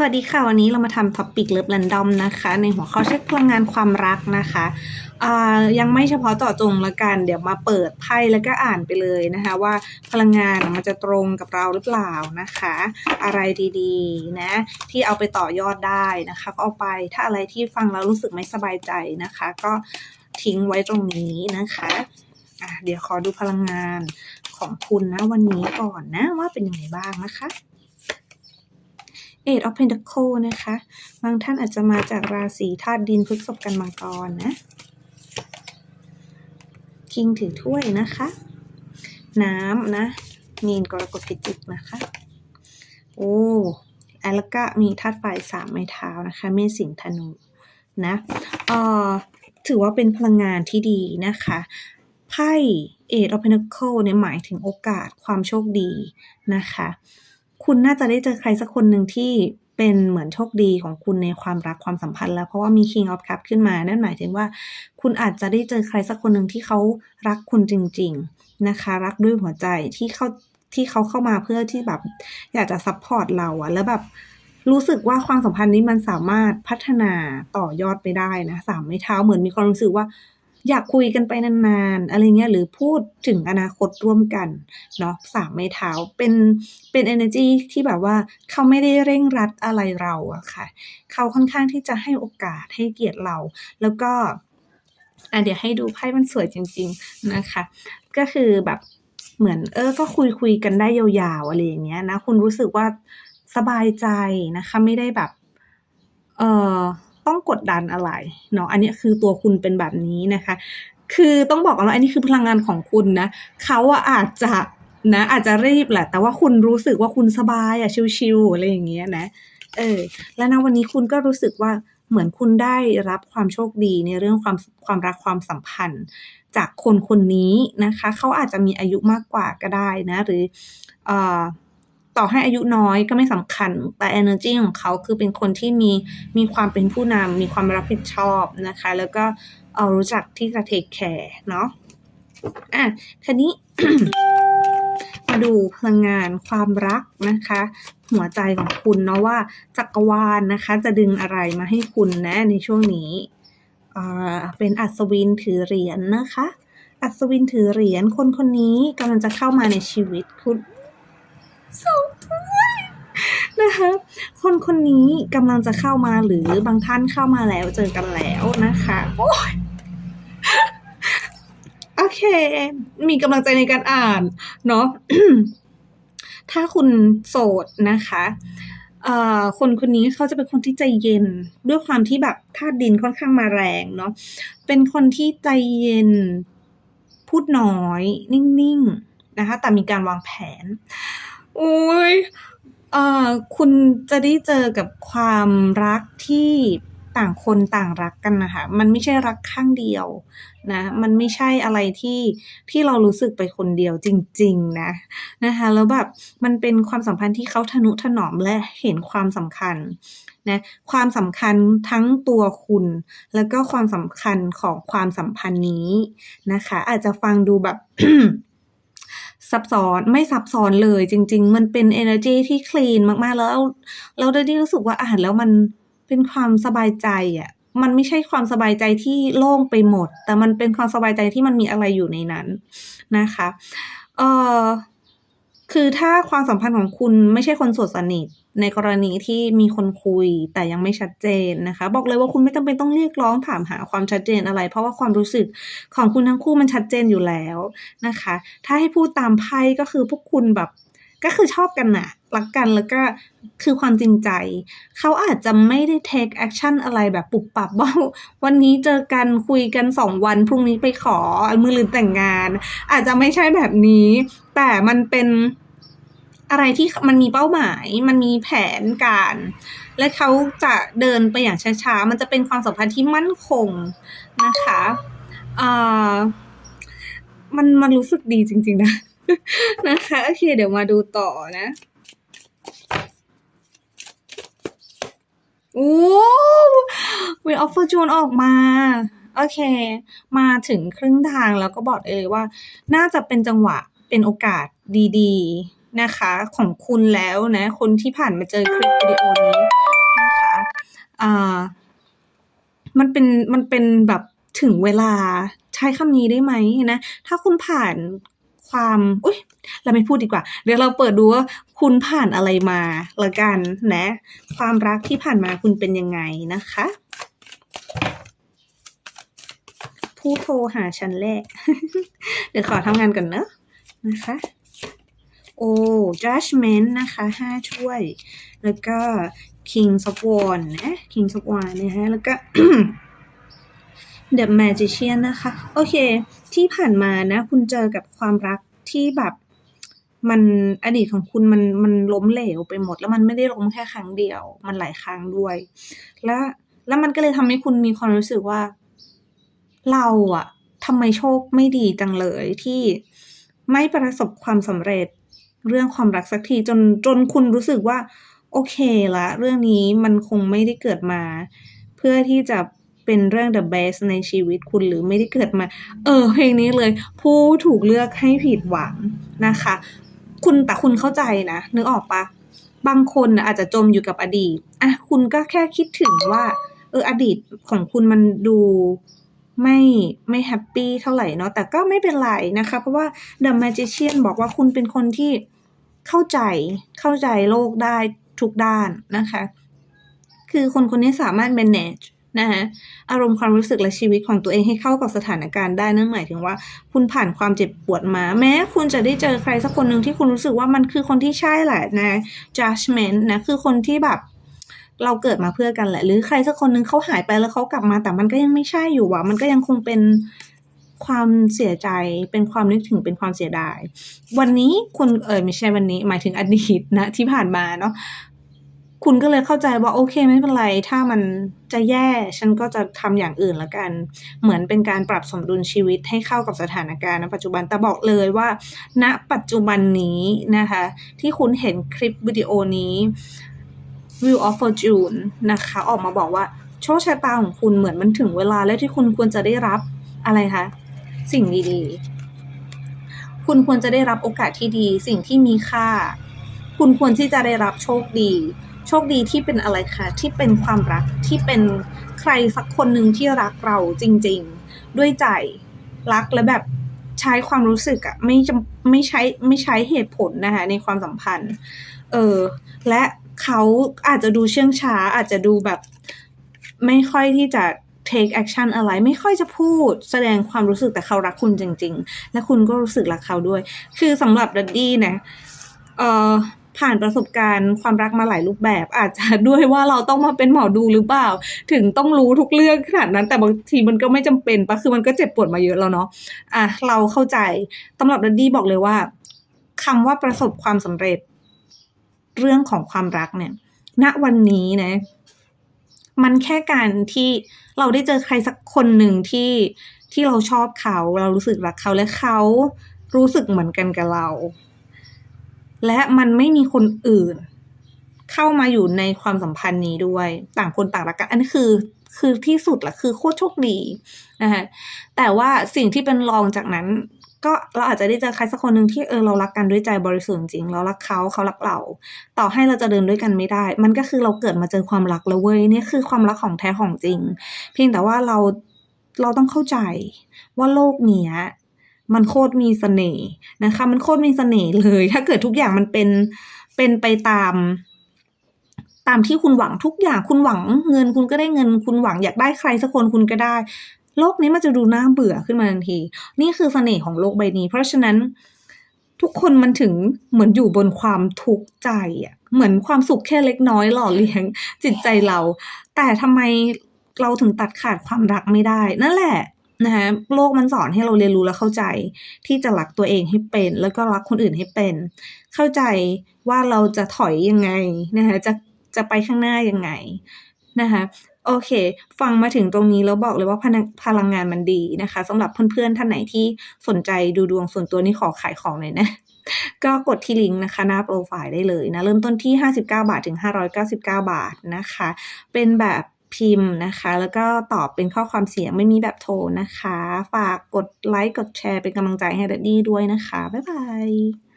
สวัสดีค่ะ วันนี้เรามาทำท็อปิกเลิฟแรนดอมนะคะ ในหัวข้อเช็คพลังงานความรักนะคะยังไม่เฉพาะเจาะจงละกัน เดี๋ยวมาเปิดไพ่แล้วก็อ่านไปเลยนะคะ ว่าพลังงานมันจะตรงกับเราหรือเปล่านะคะ อะไรดีๆนะที่เอาไปต่อยอดได้นะคะก็เอาไปถ้าอะไรที่ฟังแล้วรู้สึกไม่สบายใจนะคะ ก็ทิ้งไว้ตรงนี้นะคะะเดี๋ยวขอดูพลังงานของคุณนะวันนี้ก่อนนะว่าเป็นยังไงบ้างนะคะ Eight of Pentacle นะคะ บางท่านอาจจะมาจากราศีธาตุดินพฤษภกันมังกรนะ คิงถือถ้วยนะคะ น้ำนะ มีนกรกฎพิจิกนะคะ โอ้แล้วก็มีธาตุไฟสามไม้เท้านะคะ เมษสิงห์ธนูนะเอ่อถือว่าเป็นพลังงานที่ดีนะคะไพ่ Eight of Pentacle เนี่ยหมายถึงโอกาสความโชคดีนะคะ คุณน่าจะได้เจอใครสักคนหนึ่งที่เป็นเหมือนโชคดีของคุณในความรักความสัมพันธ์แล้ว เพราะว่ามี King of Cup ขึ้นมา นั่นหมายถึงว่า คุณอาจจะได้เจอใครสักคนหนึ่งที่เขารักคุณจริง ๆนะคะ รักด้วยหัวใจที่เขาที่เขาเข้ามาเพื่อที่แบบ อยากจะซัพพอร์ตเราอะแล้วแบบรู้สึกว่าความสัมพันธ์นี้มันสามารถพัฒนาต่อยอดไปได้นะสามไม้เท้าเหมือนมีความรู้สึกว่า อยากคุยกันไปนานๆ อะไรเงี้ยหรือพูดถึงอนาคตร่วมกันเนาะสามไม้เท้าเป็นเป็น energy ที่แบบว่าเขาไม่ได้เร่งรัดอะไรเราอะค่ะ เขาค่อนข้างที่จะให้โอกาสให้เกียรติเรา แล้วก็อะเดี๋ยวให้ดูไพ่มันสวยจริง ๆนะคะ ก็คือแบบเหมือนเออก็คุยคุยกันได้ยาวๆอะไรอย่างเงี้ยนะคุณรู้สึกว่าสบายใจนะคะ ไม่ได้แบบ เออ ต้องกดดันอะไรเนาะอันนี้คือตัวคุณเป็นแบบนี้นะคะ คือต้องบอกก่อนว่าอันนี้คือพลังงานของคุณนะเขาอะอาจจะนะอาจจะรีบแหละ แต่ว่าคุณรู้สึกว่าคุณสบายอะชิวๆอะไรอย่างเงี้ยนะเออแล้วนะวันนี้คุณก็รู้สึกว่าเหมือนคุณได้รับความโชคดีในเรื่องความความรักความสัมพันธ์ จากคนคนนี้นะคะ เขาอาจจะมีอายุมากกว่าก็ได้นะ หรือเอ่อ ต่อให้อายุน้อยก็ไม่สำคัญ แต่ energy ของเขาคือเป็นคนที่มีมีความเป็นผู้นำมีความรับผิดชอบนะคะ แล้วก็เอ่อรู้จักที่จะ take care เนาะอะทีนี้ มาดูพลังงานความรักนะคะ หัวใจของคุณเนาะว่าจักรวาลนะคะ จะดึงอะไรมาให้คุณนะในช่วงนี้อ่าเป็นอัศวินถือเหรียญนะคะอัศวินถือเหรียญคนคนนี้กำลังจะเข้ามาในชีวิตคุณ สองถ้วยนะคะคนคนนี้กำลังจะเข้ามาหรือบางท่านเข้ามาแล้วเจอกันแล้วนะคะโอ้ยโอเค มีกำลังใจในการอ่านเนาะถ้าคุณโสดนะคะเอ่อคนคนนี้เขาจะเป็นคนที่ใจเย็นด้วยความที่แบบธาตุดินค่อนข้างมาแรงเนาะเป็นคนที่ใจเย็น พูดน้อย นิ่งๆนะคะแต่มีการวางแผน อ้ยเอ่อคุณจะได้เจอกับความรักที่ต่างคนต่างรักกันนะคะ มันไม่ใช่รักข้างเดียวนะ มันไม่ใช่อะไรที่ที่เรารู้สึกไปคนเดียวจริง ๆ นะนะคะ แล้วแบบมันเป็นความสัมพันธ์ที่เขาทนุถนอมและเห็นความสำคัญนะความสำคัญทั้งตัวคุณ แล้วก็ความสำคัญของความสัมพันธ์นี้นะคะ อาจจะฟังดูแบบ ซับซ้อนไม่ซับซ้อนเลยจริง ๆ มันเป็น energy ที่คลีนมากๆ แล้วเราได้รู้สึกว่าอ่านแล้วมันเป็นความสบายใจอะมันไม่ใช่ความสบายใจที่โล่งไปหมด แต่มันเป็นความสบายใจที่มันมีอะไรอยู่ในนั้นนะคะเอ่อคือถ้าความสัมพันธ์ของคุณไม่ใช่คนโสดสนิท ในกรณีที่มีคนคุยแต่ยังไม่ชัดเจนนะคะ บอกเลยว่าคุณไม่จำเป็นต้องเรียกร้องถามหาความชัดเจนอะไร เพราะว่าความรู้สึกของคุณทั้งคู่มันชัดเจนอยู่แล้วนะคะ ถ้าให้พูดตามไพ่ก็คือพวกคุณแบบก็คือชอบกันนะรักกันแล้วก็คือความจริงใจ เขาอาจจะไม่ได้ take action อะไรแบบปุบปับว่าวันนี้เจอกันคุยกันสองวันพรุ่งนี้ไปขอมือลืนแต่งงาน อาจจะไม่ใช่แบบนี้ แต่มันเป็น อะไรที่มันมีเป้าหมาย มันมีแผนการ และเขาจะเดินไปอย่างช้าๆ มันจะเป็นความสัมพันธ์ที่มั่นคงนะคะอ่ามันมันรู้สึกดีจริง ๆ นะ นะคะโอเคเดี๋ยวมาดูต่อนะโอ้วีออฟเฟอร์จูนออกมา โอเค มาถึงครึ่งทางแล้วก็บอกเลยว่า น่าจะเป็นจังหวะเป็นโอกาสดี ๆ นะคะของคุณแล้วนะ คนที่ผ่านมาเจอคลิปวิดีโอนี้นะคะอ่ามันเป็นมันเป็นแบบถึงเวลาใช้คำนี้ได้ไหมนะ ถ้าคุณผ่านความอุ้ยเราไม่พูดดีกว่า เดี๋ยวเราเปิดดูว่าคุณผ่านอะไรมาละกันนะ ความรักที่ผ่านมาคุณเป็นยังไงนะคะ ผู้โทรหาฉันแรก เดี๋ยวขอทำงานก่อนเนอะนะคะ โอ้ judgment นะคะห้าถ้วย แล้วก็ king of wands นะ king of wands นะฮะ แล้วก็ the magician นะคะ โอเค ที่ผ่านมานะ คุณเจอกับความรักที่แบบมันอดีตของคุณมันมันล้มเหลวไปหมด แล้วมันไม่ได้ล้มแค่ครั้งเดียว มันหลายครั้งด้วย แล้วแล้วมันก็เลยทำให้คุณมีความรู้สึกว่า เราอะทำไมโชคไม่ดีจังเลยที่ไม่ประสบความสำเร็จ เรื่องความรักสักทีจนจนคุณรู้สึกว่า โอเคละ เรื่องนี้มันคงไม่ได้เกิดมา เพื่อที่จะเป็นเรื่อง the best ในชีวิตคุณหรือไม่ได้เกิดมา เออ เพลงนี้เลย ผู้ถูกเลือกให้ผิดหวังนะคะ คุณแต่คุณเข้าใจนะนึกออกปะบางคนอาจจะจมอยู่กับอดีตอะคุณก็แค่คิดถึงว่า เอออดีตของคุณมันดู ไม่ไม่แฮปปี้เท่าไหร่เนาะแต่ก็ไม่เป็นไรนะคะ เพราะว่า The Magician บอกว่าคุณเป็นคนที่เข้าใจเข้าใจโลกได้ทุกด้านนะคะ คือคนคนนี้สามารถ manage นะคะอารมณ์ความรู้สึกและชีวิตของตัวเองให้เข้ากับสถานการณ์ได้นั่นหมายถึงว่า คุณผ่านความเจ็บปวดมา แม้คุณจะได้เจอใครสักคนหนึ่งที่คุณรู้สึกว่ามันคือคนที่ใช่แหละนะ judgment นะคือคนที่แบบ เราเกิดมาเพื่อกันแหละ หรือใครสักคนหนึ่งเขาหายไปแล้วเขากลับมา แต่มันก็ยังไม่ใช่อยู่ว่ะมันก็ยังคงเป็นความเสียใจเป็นความนึกถึงเป็นความเสียดาย วันนี้คุณเออไม่ใช่วันนี้หมายถึงอดีตนะ ที่ผ่านมาเนาะคุณก็เลยเข้าใจว่าโอเคไม่เป็นไร ถ้ามันจะแย่ฉันก็จะทำอย่างอื่นละกัน เหมือนเป็นการปรับสมดุลชีวิตให้เข้ากับสถานการณ์ณปัจจุบันแต่บอกเลยว่า ณปัจจุบันนี้นะคะ ที่คุณเห็นคลิปวิดีโอนี้ View of Fortune นะคะ ออกมาบอกว่าโชคชะตาของคุณเหมือนมันถึงเวลาแล้วที่คุณควรจะได้รับอะไรคะ สิ่งดีๆ คุณควรจะได้รับโอกาสที่ดี สิ่งที่มีค่า คุณควรที่จะได้รับโชคดี โชคดีที่เป็นอะไรคะที่เป็นความรักที่เป็นใครสักคนหนึ่งที่รักเราจริงๆ ด้วยใจรักและแบบใช้ความรู้สึกอะไม่จำไม่ใช้ไม่ใช้เหตุผลนะคะในความสัมพันธ์ เออ และ เขาอาจจะดูเชื่องช้า อาจจะดูแบบ ไม่ค่อยที่จะ take action อะไร ไม่ค่อยจะพูดแสดงความรู้สึกแต่เขารักคุณจริง ๆ และคุณก็รู้สึกรักเขาด้วย คือสำหรับดัดดี้นะเอ่อผ่านประสบการณ์ความรักมาหลายรูปแบบ อาจจะด้วยว่าเราต้องมาเป็นหมอดูหรือเปล่า ถึงต้องรู้ทุกเรื่องขนาดนั้น แต่บางทีมันก็ไม่จำเป็นปะคือมันก็เจ็บปวดมาเยอะแล้วเนาะอะเราเข้าใจสำหรับดัดดี้บอกเลยว่าคำว่าประสบความสำเร็จ เรื่องของความรักเนี่ย ณวันนี้นะ มันแค่การที่เราได้เจอใครสักคนหนึ่งที่ที่เราชอบเขา เรารู้สึกรักเขาและเขารู้สึกเหมือนกันกับเรา และมันไม่มีคนอื่น เข้ามาอยู่ในความสัมพันธ์นี้ด้วย ต่างคนต่างรักกันอันนี้คือคือที่สุดละคือโคตรโชคดีนะคะแต่ว่าสิ่งที่เป็นรองจากนั้น ก็เราอาจจะได้เจอใครสักคนหนึ่งที่เออเรารักกันด้วยใจบริสุทธิ์จริงเรารักเขาเขารักเรา ต่อให้เราจะเดินด้วยกันไม่ได้ มันก็คือเราเกิดมาเจอความรักแล้วเว้ยนี่คือความรักของแท้ของจริง เพียงแต่ว่าเราเราต้องเข้าใจว่าโลกเนี้ยมันโคตรมีเสน่ห์นะคะ มันโคตรมีเสน่ห์เลย ถ้าเกิดทุกอย่างมันเป็นเป็นไปตาม ตามที่คุณหวังทุกอย่างคุณหวังเงินคุณก็ได้เงิน คุณหวังอยากได้ใครสักคนคุณก็ได้ โลกนี้มันจะดูน่าเบื่อขึ้นมาทันที นี่คือเสน่ห์ของโลกใบนี้ เพราะฉะนั้นทุกคนมันถึงเหมือนอยู่บนความทุกข์ใจอะเหมือนความสุขแค่เล็กน้อยหล่อเลี้ยงจิตใจเรา แต่ทำไมเราถึงตัดขาดความรักไม่ได้ นั่นแหละนะคะโลกมันสอนให้เราเรียนรู้และเข้าใจ ที่จะรักตัวเองให้เป็น แล้วก็รักคนอื่นให้เป็น เข้าใจว่าเราจะถอยยังไงนะคะจะจะไปข้างหน้ายังไงนะคะ โอเค ฟังมาถึงตรงนี้แล้วบอกเลยว่าพลังพลังงานมันดีนะคะสำหรับเพื่อนๆท่านไหนที่สนใจดูดวงส่วนตัวนี่ขอขายของหน่อยนะ ก็กดที่ลิงก์นะคะหน้าโปรไฟล์ได้เลยนะเริ่มต้นที่ 59 บาทถึง 599 บาทนะคะ เป็นแบบพิมพ์นะคะ แล้วก็ตอบเป็นข้อความเสียงไม่มีแบบโทรนะคะ ฝากกดไลค์กดแชร์เป็นกำลังใจให้ดัดดี้ด้วยนะคะ บ๊ายบาย